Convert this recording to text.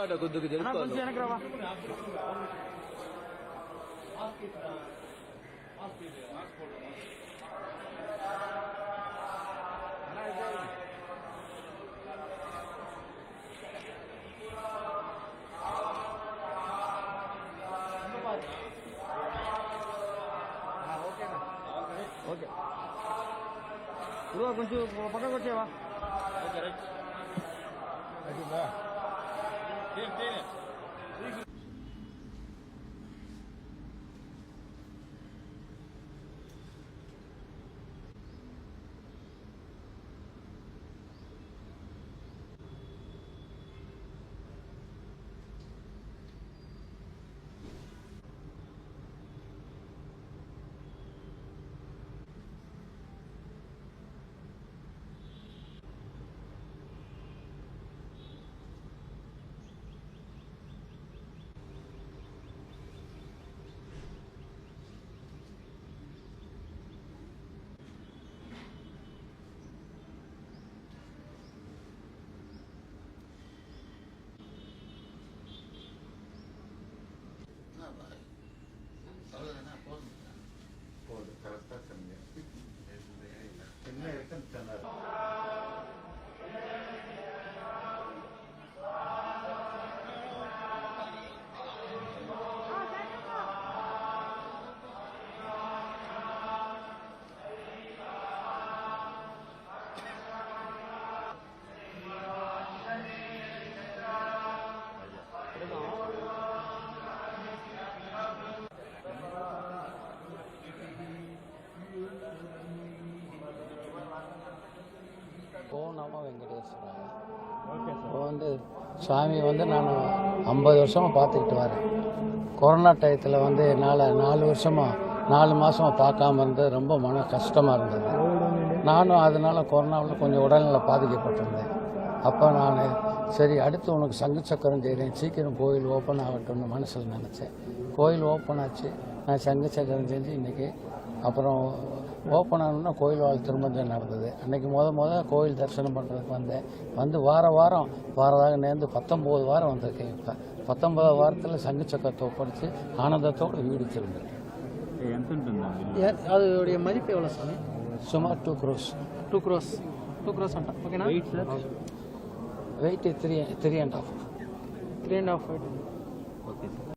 ada kuduk jadi Oke. Okay. Okay. Okay. Okay. Okay. Okay. Okay. Vermelha. 那个更真的。நம Venkateswara? Okay இப்போ வந்து சுவாமி வந்து நான் ஐம்பது வருஷமாக பார்த்துக்கிட்டு வரேன். கொரோனா டயத்தில் வந்து என்னால் நாலு வருஷமாக நாலு மாதமாக பார்க்காம இருந்தது. ரொம்ப மன கஷ்டமாக இருந்தது. நானும் அதனால் கொரோனாவில் கொஞ்சம் உடல்நிலை பாதிக்கப்பட்டிருந்தேன். அப்போ நான் சரி அடுத்து உனக்கு சங்கு சக்கரம் செய்கிறேன் சீக்கிரம் கோயில் ஓப்பன் ஆகட்டும்னு மனசில் நினச்சேன். கோயில் ஓப்பன் ஆச்சு. நான் சங்கு சக்கரம் செஞ்சு இன்றைக்கி அப்புறம் ஓப்பன் ஆகணும்னா கோயில் வாழ் திருமஞ்சம் நடந்தது. அன்றைக்கி முத முத கோயில் தரிசனம் பண்ணுறதுக்கு வந்தேன். வந்து வார வாரம் வாரதாக நேர்ந்து பத்தொம்போது வாரம் வந்திருக்கேன் இப்போ. பத்தொம்போது வாரத்தில் சங்கு சக்கரத்தை ஒப்படைச்சு ஆனந்தத்தோடு வீடு திரும்பிருக்கேன் அதோடைய மதிப்பு எவ்வளோ சாமி? சுமார் two crores two crores two crores ஓகேண்ணா weight three three and half three and half weight okay sir